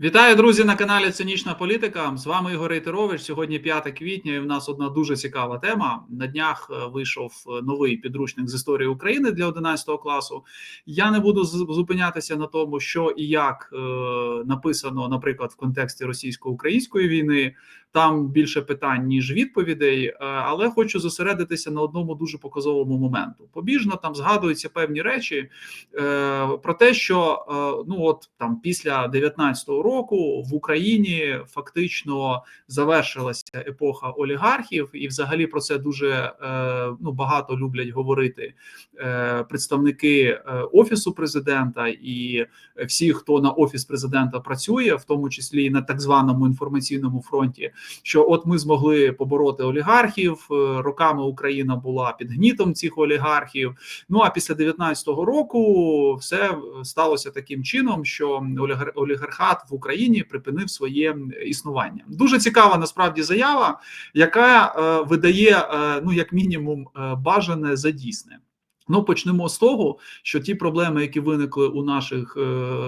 Вітаю, друзі, на каналі Цинічна політика. З вами Ігор Рейтерович. Сьогодні 5 квітня. і в нас одна дуже цікава тема. На днях е, вийшов е, новий підручник з історії України для 11 класу. Я не буду зупинятися на тому, що і як е, написано, наприклад, в контексті російсько-української війни. Там більше питань ніж відповідей, е, але хочу зосередитися на одному дуже показовому моменту. Побіжно там згадуються певні речі е, про те, що е, ну от там після 19-го року в Україні фактично завершилася епоха олігархів, і взагалі про це дуже ну багато люблять говорити представники офісу президента і всі, хто на офіс президента працює, в тому числі і на так званому інформаційному фронті що от ми змогли побороти олігархів. Е, роками Україна була під гнітом цих олігархів. Ну а після 19-го року все сталося таким чином, що олігархат в Україні припинив своє існування. Дуже цікава насправді заява, яка е, видає е, ну як мінімум бажане за дійсне. Ну, почнемо з того, що ті проблеми, які виникли у наших е,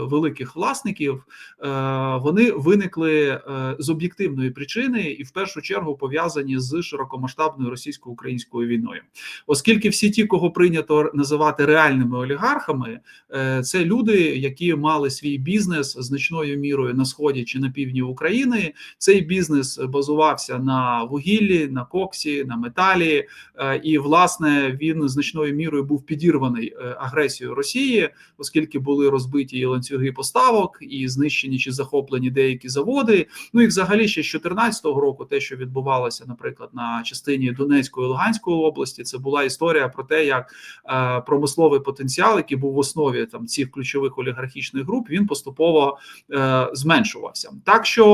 великих власників, е, вони виникли е, з об'єктивної причини і в першу чергу пов'язані з широкомасштабною російсько-українською війною, оскільки всі ті, кого прийнято називати реальними олігархами, е, це люди, які мали свій бізнес значною мірою на сході чи на півдні України. Цей бізнес базувався на вугіллі, на коксі, на металі, е, і власне він значною мірою був підірваний е, агресією Росії, оскільки були розбиті і ланцюги поставок, і знищені чи захоплені деякі заводи. Ну і взагалі ще з 2014 року, те, що відбувалося, наприклад, на частині Донецької і Луганської області, це була історія про те, як е, промисловий потенціал, який був в основі там цих ключових олігархічних груп, він поступово е, зменшувався. Так що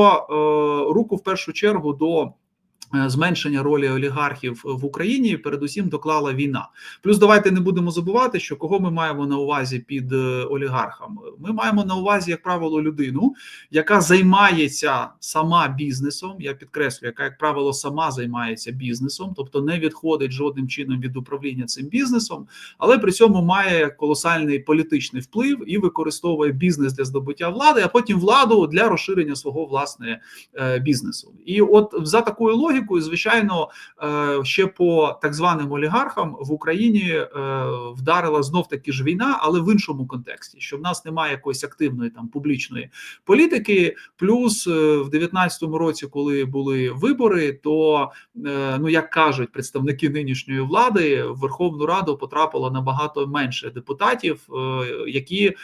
руку в першу чергу до Е, зменшення ролі олігархів в Україні передусім доклала війна. Плюс давайте не будемо забувати, що кого ми маємо на увазі під е, олігархами. Ми маємо на увазі, як правило, людину, яка займається сама бізнесом. Я підкреслю, яка як правило сама займається бізнесом, тобто не відходить жодним чином від управління цим бізнесом, але при цьому має колосальний політичний вплив і використовує бізнес для здобуття влади, а потім владу для розширення свого власне е, бізнесу. І от за такою логікою логікою, звичайно, е, ще по так званим олігархам в Україні е, вдарила знов таки ж війна, але в іншому контексті, що в нас немає якоїсь активної там публічної політики. Плюс е, в 2019 році, коли були вибори, то ну як кажуть представники нинішньої влади, в Верховну Раду потрапило набагато менше депутатів, які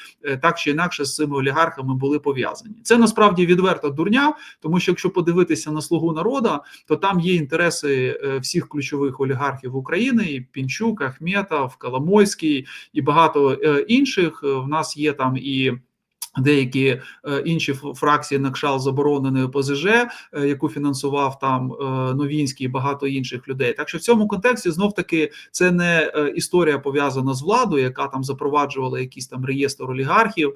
так чи інакше з цими олігархами були пов'язані. Це насправді відверта дурня, тому що якщо подивитися на слугу народа, то там там є інтереси е, всіх ключових олігархів України: і Пінчук, Ахметов, Коломойський і багато е, інших. Е, в нас є там і. Деякі е, інші фракції накшал забороненої ОПЗЖ, е, яку фінансував там е, Новінський і багато інших людей. Так що в цьому контексті знов таки це не історія пов'язана з владою, яка там запроваджувала якийсь там реєстр олігархів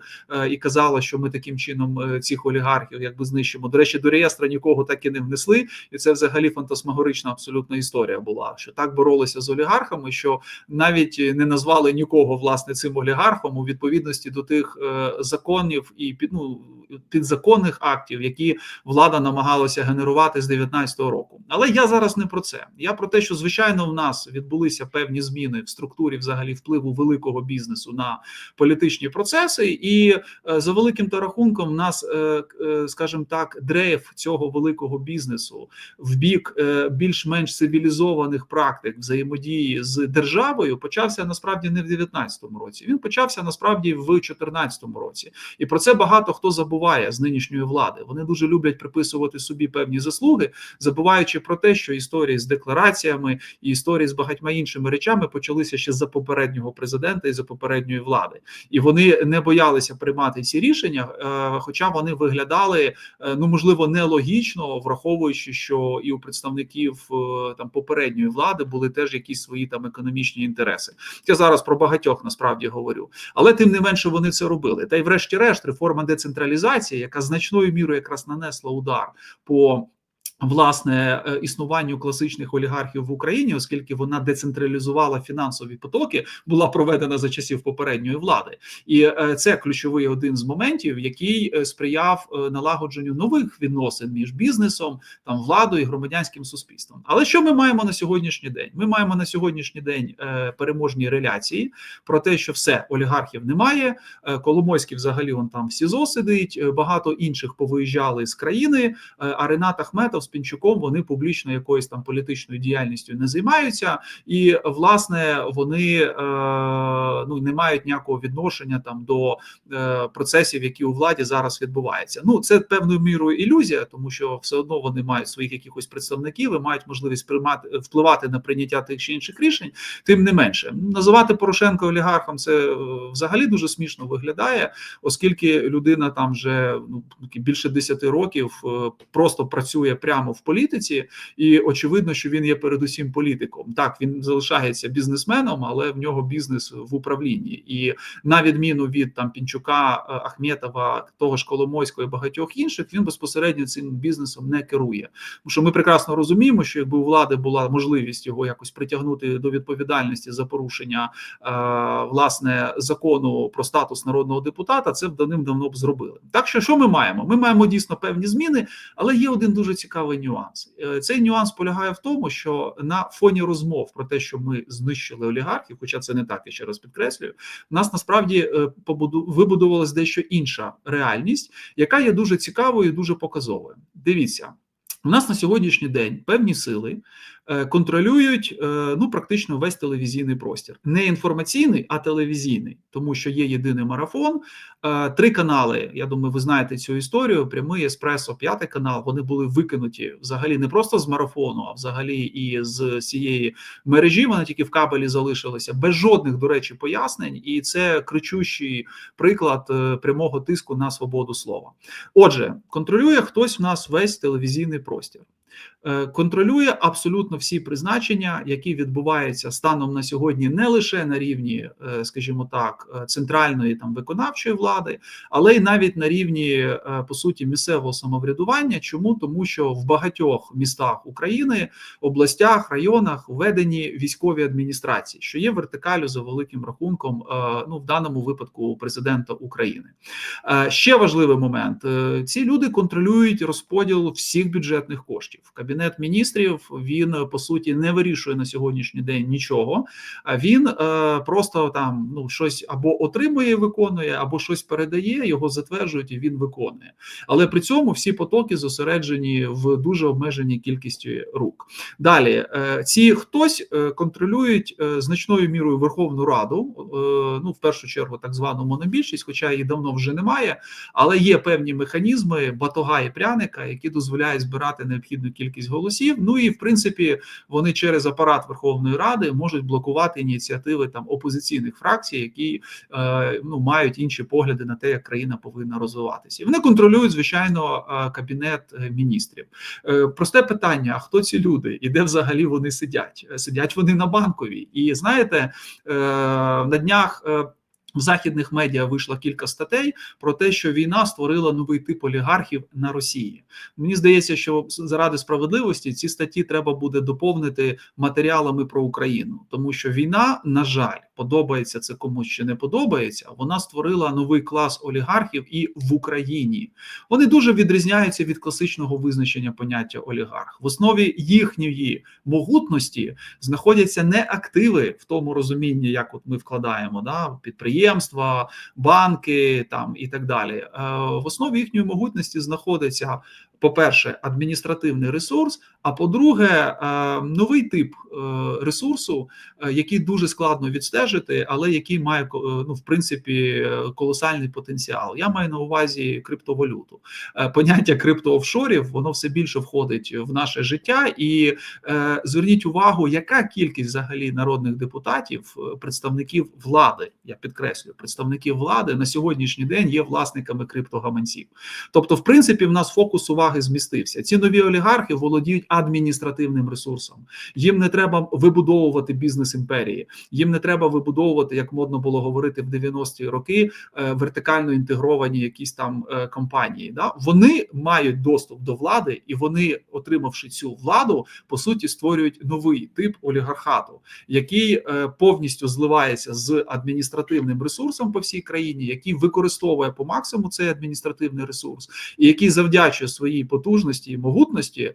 і казала, що ми таким чином цих олігархів якби знищимо. До речі, до реєстра нікого так і не внесли, і це взагалі фантасмагорична абсолютна історія була. Що так боролися з олігархами, що навіть не назвали нікого власне цим олігархом у відповідності до тих законів законів і під ну, підзаконних актів, які влада намагалася генерувати з 19-го року. Але я зараз не про це. Я про те, що звичайно в нас відбулися певні зміни в структурі взагалі впливу великого бізнесу на політичні процеси, і е, за великим та рахунком в нас, е, е, скажімо так, дрейф цього великого бізнесу в бік більш-менш цивілізованих практик взаємодії з державою почався насправді не в 19-му році. Він почався насправді в 14-му році. І про це багато хто забуває з нинішньої влади. Вони дуже люблять приписувати собі певні заслуги, забуваючи про те, що історії з деклараціями і історії з багатьма іншими речами почалися ще за попереднього президента і за попередньої влади, і вони не боялися приймати ці рішення, е, хоча вони виглядали е, ну можливо нелогічно, враховуючи, що і у представників е, там попередньої влади були теж якісь свої там економічні інтереси. Я зараз про багатьох насправді говорю, але тим не менше вони це робили. Та й, врешті-решт, реформа децентралізації, яка значною мірою якраз нанесла удар по Власне, е, існуванню класичних олігархів в Україні, оскільки вона децентралізувала фінансові потоки, була проведена за часів попередньої влади, і е, це ключовий один з моментів, який е, сприяв налагодженню нових відносин між бізнесом, там владою і громадянським суспільством. Але що ми маємо на сьогоднішній день? Ми маємо на сьогоднішній день переможні реляції про те, що все олігархів немає. Коломойський взагалі он там в СІЗО сидить. Багато інших повиїжджали з країни. А Ренат Ахметов Пінчуком вони публічно якоюсь там політичною діяльністю не займаються, і власне вони е, ну не мають ніякого відношення там до е, процесів, які у владі зараз відбуваються. Ну це певною мірою ілюзія, тому що все одно вони мають своїх якихось представників і мають можливість приймати впливати на прийняття тих чи інших рішень. Тим не менше, називати Порошенко олігархом це е, взагалі дуже смішно виглядає, оскільки людина там вже ну більше 10 років просто працює прямо прямо в політиці, і очевидно, що він є передусім політиком. Так він залишається бізнесменом, але в нього бізнес в управлінні. І на відміну від там Пінчука, е, Ахметова, того ж Коломойського і багатьох інших, він безпосередньо цим бізнесом не керує. Тому що ми прекрасно розуміємо, що якби у влади була можливість його якось притягнути до відповідальності за порушення е, власне закону про статус народного депутата, це б давним-давно б зробили. Так що що ми маємо? Ми маємо дійсно певні зміни, але є один дуже цікавий цікавий нюанс. Е, цей нюанс полягає в тому, що на фоні розмов про те, що ми знищили олігархів, хоча це не так, я ще раз підкреслюю, у нас насправді побуду вибудувалась дещо інша реальність, яка є дуже цікавою, і дуже показовою. Дивіться. У нас на сьогоднішній день певні сили Е, контролюють е, ну практично весь телевізійний простір, не інформаційний, а телевізійний, тому що є єдиний марафон. Е, три канали. Я думаю, ви знаєте цю історію. Прямий еспресо, п'ятий канал. Вони були викинуті взагалі не просто з марафону, а взагалі і з цієї мережі. Вони тільки в кабелі залишилися без жодних, до речі, пояснень, і це кричущий приклад прямого тиску на свободу слова. Отже, контролює хтось в нас весь телевізійний простір. Е, контролює абсолютно всі призначення, які відбуваються станом на сьогодні, не лише на рівні, е, скажімо так, е, центральної там виконавчої влади, але й навіть на рівні по суті місцевого самоврядування. Чому тому, що в багатьох містах України, областях, районах введені військові адміністрації, що є вертикалю за великим рахунком, ну в даному випадку президента України. Ще важливий момент: ці люди контролюють розподіл всіх бюджетних коштів. Кабінет міністрів він по суті не вирішує на сьогоднішній день нічого. А він е, просто там ну щось або отримує, виконує, або щось передає, його затверджують і він виконує. Але при цьому всі потоки зосереджені в дуже обмеженій кількості рук. Далі е, ці хтось е, контролюють значною мірою Верховну Раду, ну в першу чергу, так звану монобільшість, хоча її давно вже немає, але є певні механізми батога і пряника, які дозволяють збирати необхідну кількість голосів. Ну і в принципі вони через апарат Верховної Ради можуть блокувати ініціативи там опозиційних фракцій, які е, ну мають інші погляди на те, як країна повинна розвиватися. І Вони контролюють звичайно е, кабінет е, міністрів. Просте питання: а хто ці люди і де взагалі вони сидять? Сидять вони на банковій, і знаєте, на днях. В західних медіа вийшло кілька статей про те, що війна створила новий тип олігархів на Росії. Мені здається, що заради справедливості ці статті треба буде доповнити матеріалами про Україну, тому що війна, на жаль, подобається це комусь чи не подобається. Вона створила новий клас олігархів і в Україні. Вони дуже відрізняються від класичного визначення поняття олігарх. В основі їхньої могутності знаходяться не активи в тому розумінні, як от ми вкладаємо да підприємства, банки там і так далі. Е, в основі їхньої могутності знаходиться по-перше, адміністративний ресурс. А по-друге, е, новий тип е, ресурсу, який дуже складно відстежити, але який має ну, в принципі колосальний потенціал. Я маю на увазі криптовалюту. Поняття криптоофшорів воно все більше входить в наше життя, і зверніть увагу, яка кількість взагалі народних депутатів, представників влади, я підкреслюю, представників влади на сьогоднішній день є власниками криптогаманців. Тобто, в принципі, в нас фокус уваги змістився. Ці нові олігархи володіють адміністративним ресурсом. Їм не треба вибудовувати бізнес імперії, їм не треба вибудовувати, як модно було говорити в 90-ті роки, е, вертикально інтегровані якісь там е, компанії. Да? Вони мають доступ до влади, і вони, отримавши цю владу, по суті створюють новий тип олігархату, який е, повністю зливається з адміністративним ресурсом по всій країні, який використовує по максимуму цей адміністративний ресурс, і який завдячує своїй потужності і могутності,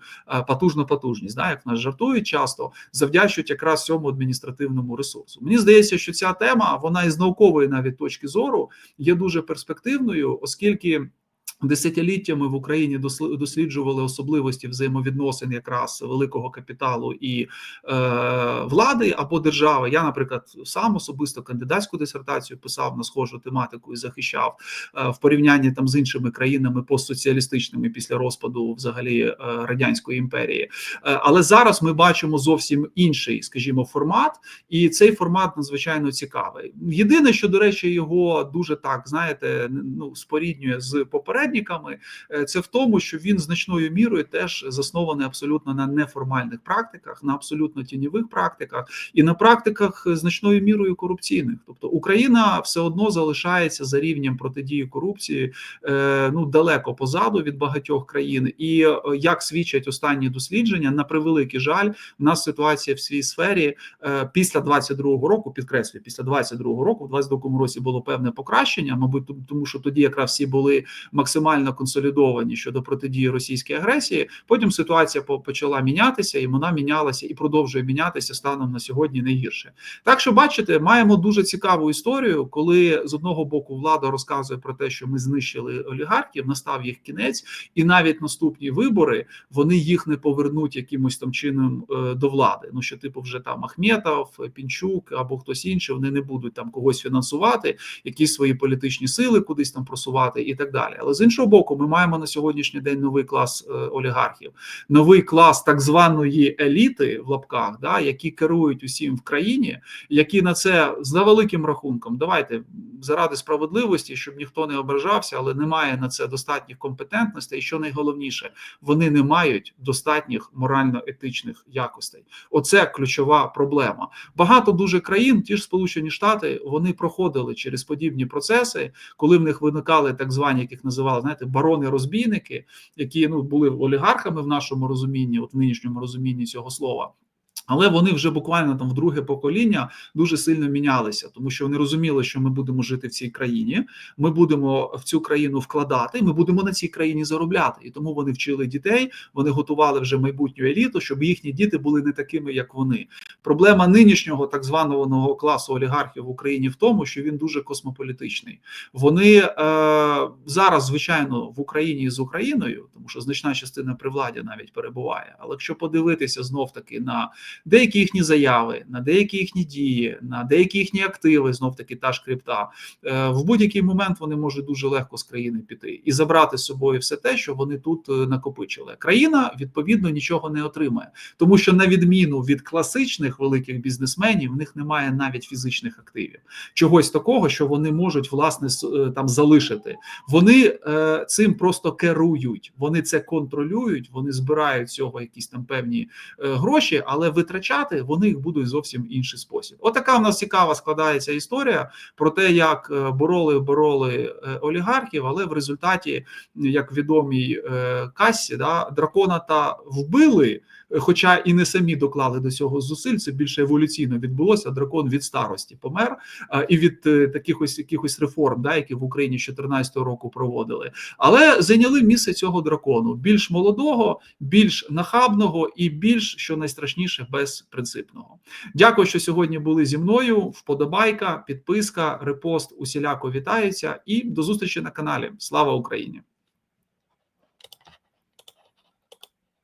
потужна потужність, да, як нас жартують часто, завдячують якраз цьому адміністративному ресурсу. Мені здається, що ця тема вона із наукової навіть точки зору є дуже перспективною, оскільки. Десятиліттями в Україні досліджували особливості взаємовідносин якраз великого капіталу і е, влади або держави. Я, наприклад, сам особисто кандидатську дисертацію писав на схожу тематику і захищав е, в порівнянні там з іншими країнами постсоціалістичними після розпаду взагалі е, радянської імперії. Е, але зараз ми бачимо зовсім інший, скажімо, формат, і цей формат надзвичайно цікавий. Єдине, що до речі, його дуже так знаєте, ну споріднює з попереднім попередниками, е, це в тому, що він значною мірою теж заснований абсолютно на неформальних практиках, на абсолютно тіньових практиках і на практиках значною мірою корупційних. Тобто Україна все одно залишається за рівнем протидії корупції е, ну далеко позаду від багатьох країн. І е, як свідчать останні дослідження, на превеликий жаль, в нас ситуація в свій сфері після 22-го року, підкреслюю, після 22-го року, в 22-му році було певне покращення, мабуть, тому що тоді якраз всі були максимально максимально консолідовані щодо протидії російській агресії. Потім ситуація почала мінятися, і вона мінялася і продовжує мінятися станом на сьогодні не гірше. Так що, бачите, маємо дуже цікаву історію, коли з одного боку влада розказує про те, що ми знищили олігархів, настав їх кінець, і навіть наступні вибори вони їх не повернуть якимось там чином е, до влади. Ну що, типу, вже там Ахметов, Пінчук або хтось інший, вони не будуть там когось фінансувати, якісь свої політичні сили кудись там просувати і так далі. Але з іншого боку, ми маємо на сьогоднішній день новий клас е, олігархів, новий клас так званої еліти в лапках, да, які керують усім в країні, які на це за великим рахунком, давайте заради справедливості, щоб ніхто не ображався, але немає на це достатніх компетентностей. І що найголовніше, вони не мають достатніх морально-етичних якостей. Оце ключова проблема. Багато дуже країн, ті ж Сполучені Штати, вони проходили через подібні процеси, коли в них виникали так звані, яких називали знаєте, барони-розбійники, які ну були олігархами в нашому розумінні, от в нинішньому розумінні цього слова. Але вони вже буквально там в друге покоління дуже сильно мінялися, тому що вони розуміли, що ми будемо жити в цій країні. Ми будемо в цю країну вкладати. Ми будемо на цій країні заробляти. І тому вони вчили дітей. Вони готували вже майбутню еліту, щоб їхні діти були не такими, як вони. Проблема нинішнього так званого класу олігархів в Україні в тому, що він дуже космополітичний. Вони е, зараз, звичайно, в Україні з Україною, тому що значна частина при владі навіть перебуває. Але якщо подивитися знов таки на деякі їхні заяви, на деякі їхні дії, на деякі їхні активи, знов таки та ж крипта, е, в будь-який момент вони можуть дуже легко з країни піти і забрати з собою все те, що вони тут е, накопичили. Країна відповідно нічого не отримає, тому що на відміну від класичних великих бізнесменів, в них немає навіть фізичних активів, чогось такого, що вони можуть власне е, там залишити. Вони цим просто керують, вони це контролюють, вони збирають цього якісь там певні гроші, але витрачати вони їх будуть зовсім інший спосіб. Отака в нас цікава складається історія про те, як е, бороли бороли е, олігархів, але в результаті, як відомій е, касі, да дракона та вбили хоча і не самі доклали до цього зусиль, це більше еволюційно відбулося. Дракон від старості помер і від е, таких ось якихось реформ, да, які в Україні 2014 року проводили, але зайняли місце цього дракону більш молодого, більш нахабного і більш що найстрашніше безпринципного. Дякую, що сьогодні були зі мною. Вподобайка, підписка, репост усіляко вітаються і до зустрічі на каналі. Слава Україні!